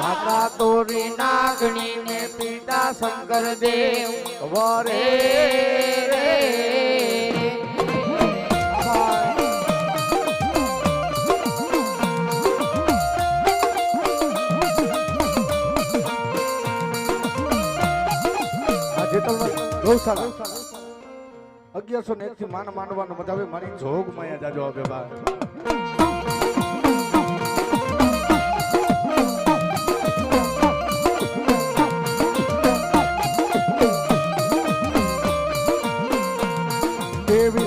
માતા તોરી નાગણી ને પિતા શંકર દેવ વરે અગિયારસો ને એક થી માન માનવાનો મજા આવે, મારી જોગ માયા જાજો આવે બા.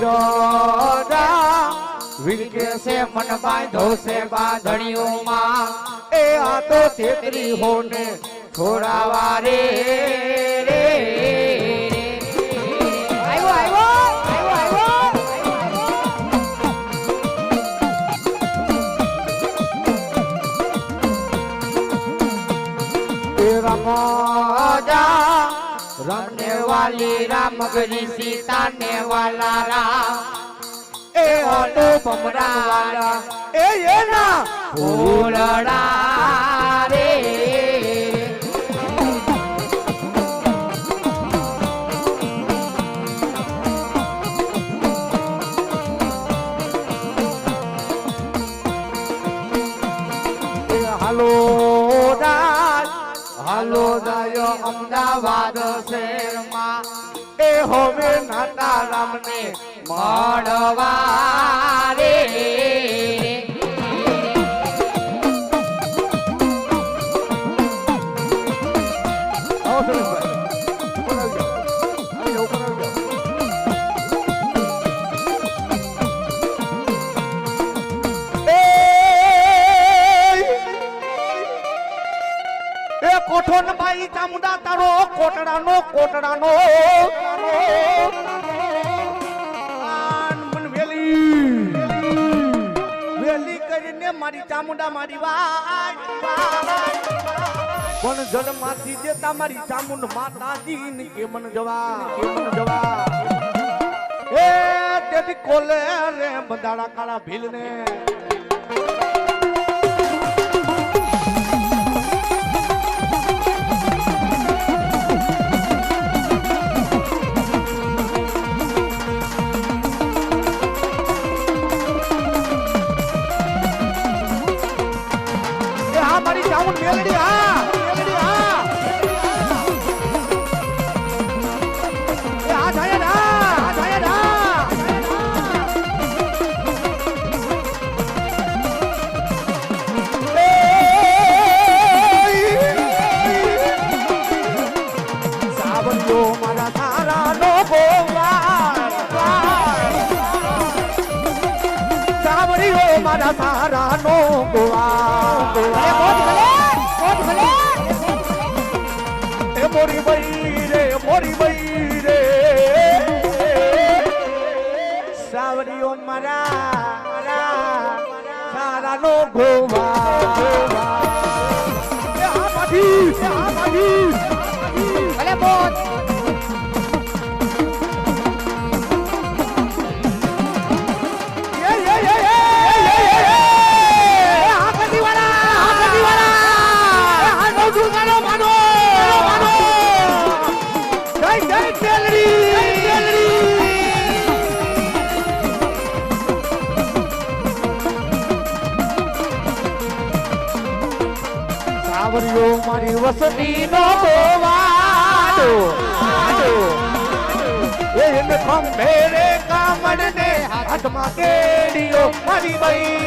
રાજા વિરકે છે મન બાંધો છે બાંધણીઓમાં એ આ તો તેતરી હોને છોડાવા રે રે આવ્યો આવ્યો રમને વાલી રામ ગરી સીતા ને વાલા રામ. એ અનુપમ વાલા એ એના ફૂલડા કોટડાનો વેલી. કરીને મારી ચામુંડા મારી વાય પણ જન્માથી જે તમારી ચામુંડ માતાજી ને કે મન જવા, કે મન જવા. એ તેથી કોલે રે બંધાડા કાળા ભીલ ને મારા સારા નો ભલે એ મોરી બઈ રે મોરી બઈ રે. સાવરીઓ મારા સારા નો ગોવા હા હા ભલે મોત સાવરિયો મારી વસતી નો ગોવાડો એને ખંભે રે કામડ ને હાથમાં કેડીઓ. મારી બઈ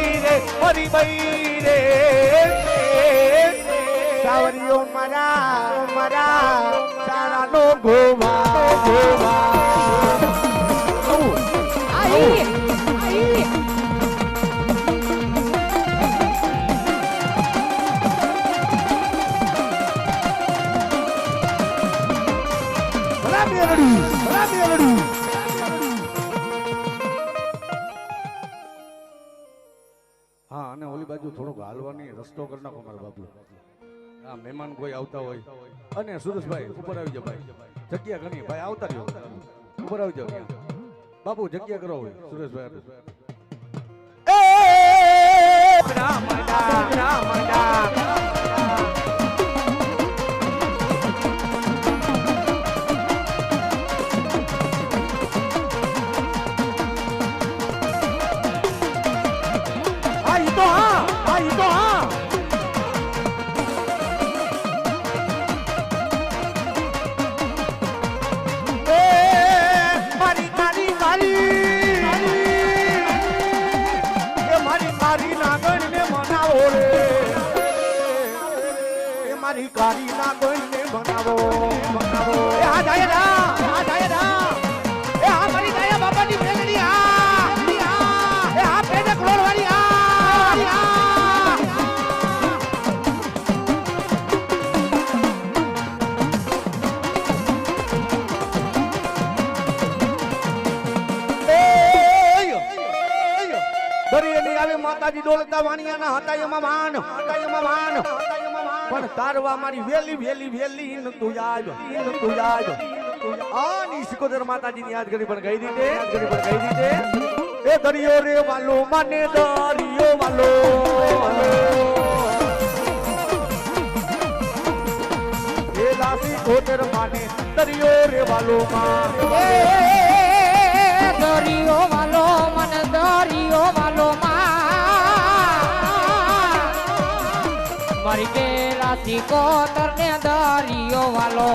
મારા મારા. હા અને ઓલી બાજુ થોડોક હાલવાની રસ્તો કરી નાખો મારા બાપુ હા મહેમાન કોઈ આવતા હોય અને સુરેશભાઈ ઉપર આવી જાઓ ભાઈ જગ્યા ઘણી ભાઈ આવતા રહ્યો ઉપર આવી જાઓ બાપુ જગ્યા કરો હોય સુરેશભાઈ હા મારી કાળી નાગણ ને બનાવો? મનાવો એ આ જાય રા આ જાય રા. એ આ મારી ગાયા બાપાની મેલડી આ આ એ આ પેડે ક્રોર વાળી આ આ દરિયેની આવે માતાજી ડોલતા વાણિયાના હતા એમાં માન હતા એમાં માન. પણ તારવા મારી વેલી વેલી વેલી ન તું યાદ ન તું યાદ આ ની સિકોદર માતાજીની યાદ કરી પણ ગઈ રીતે યાદ કરી પણ ગઈ રીતે એ દરિયો રે વાલો, મને દરિયો વાલો એ લાસી કોતર માને દરિયો રે વાલો માં દરિયો વાલો, મને દરિયો વાલો, માં. મારી ગેલા કોતર ને દરિયો વાલો.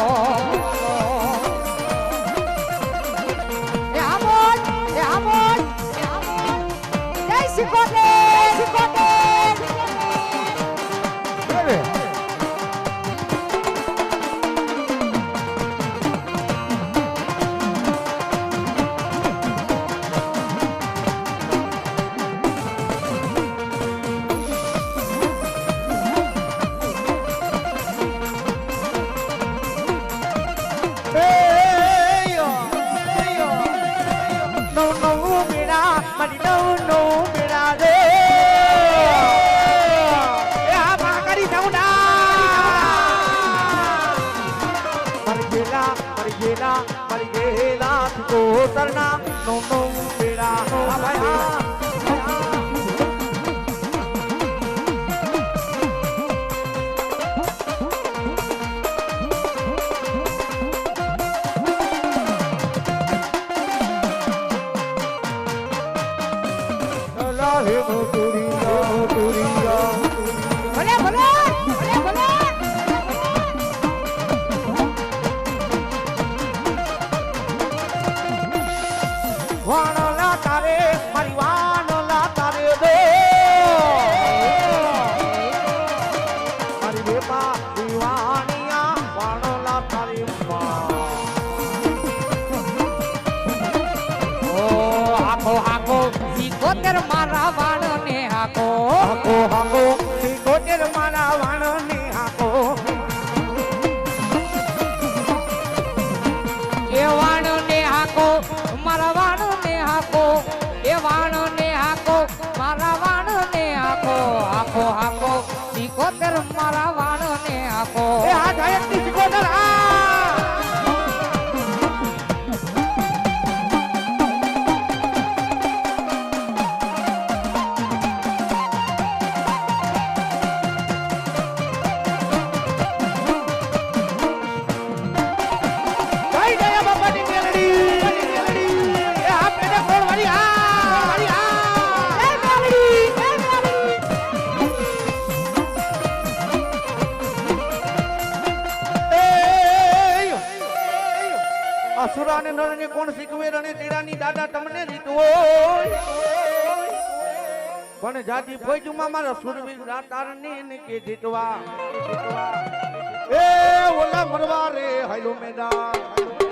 ગેલા તું કોતરના નો મોટુરિયા મોટુરિયા ભલે ભલે ભલે હાકો હાકો મારા વાણ વાણને હાકો. એ વાણ ને હાકો, મારા વાણ ને હાકો, એ વાણ ને હાકો, મારા વાણ ને હાકો હાકો હાકો સિકોતર મારા અસુરા ને નરને કોણ શીખવે? રણે તેરાની દાદા તમને લીધું હોય. પણ જાતિ ફોજમાં મારા સુરવીર રાતારની ને કે જીતવા. એ ઓલા મરવા રે, હાલો મેદાન.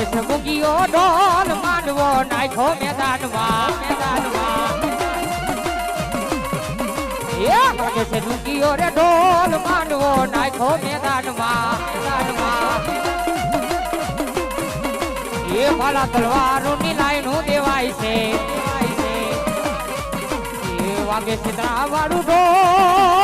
એ સગુગીઓ માંડવો નાખો મેદાનમાં મેદાનમાં. એ કાકે સગુગીઓ રે ડોલ માંડવો નાખો મેદાનમાં મેદાનમાં. એ ભાલા તલવારો ની દેવાય છે એ વાગે સિદ્રા વાળું ડોલ.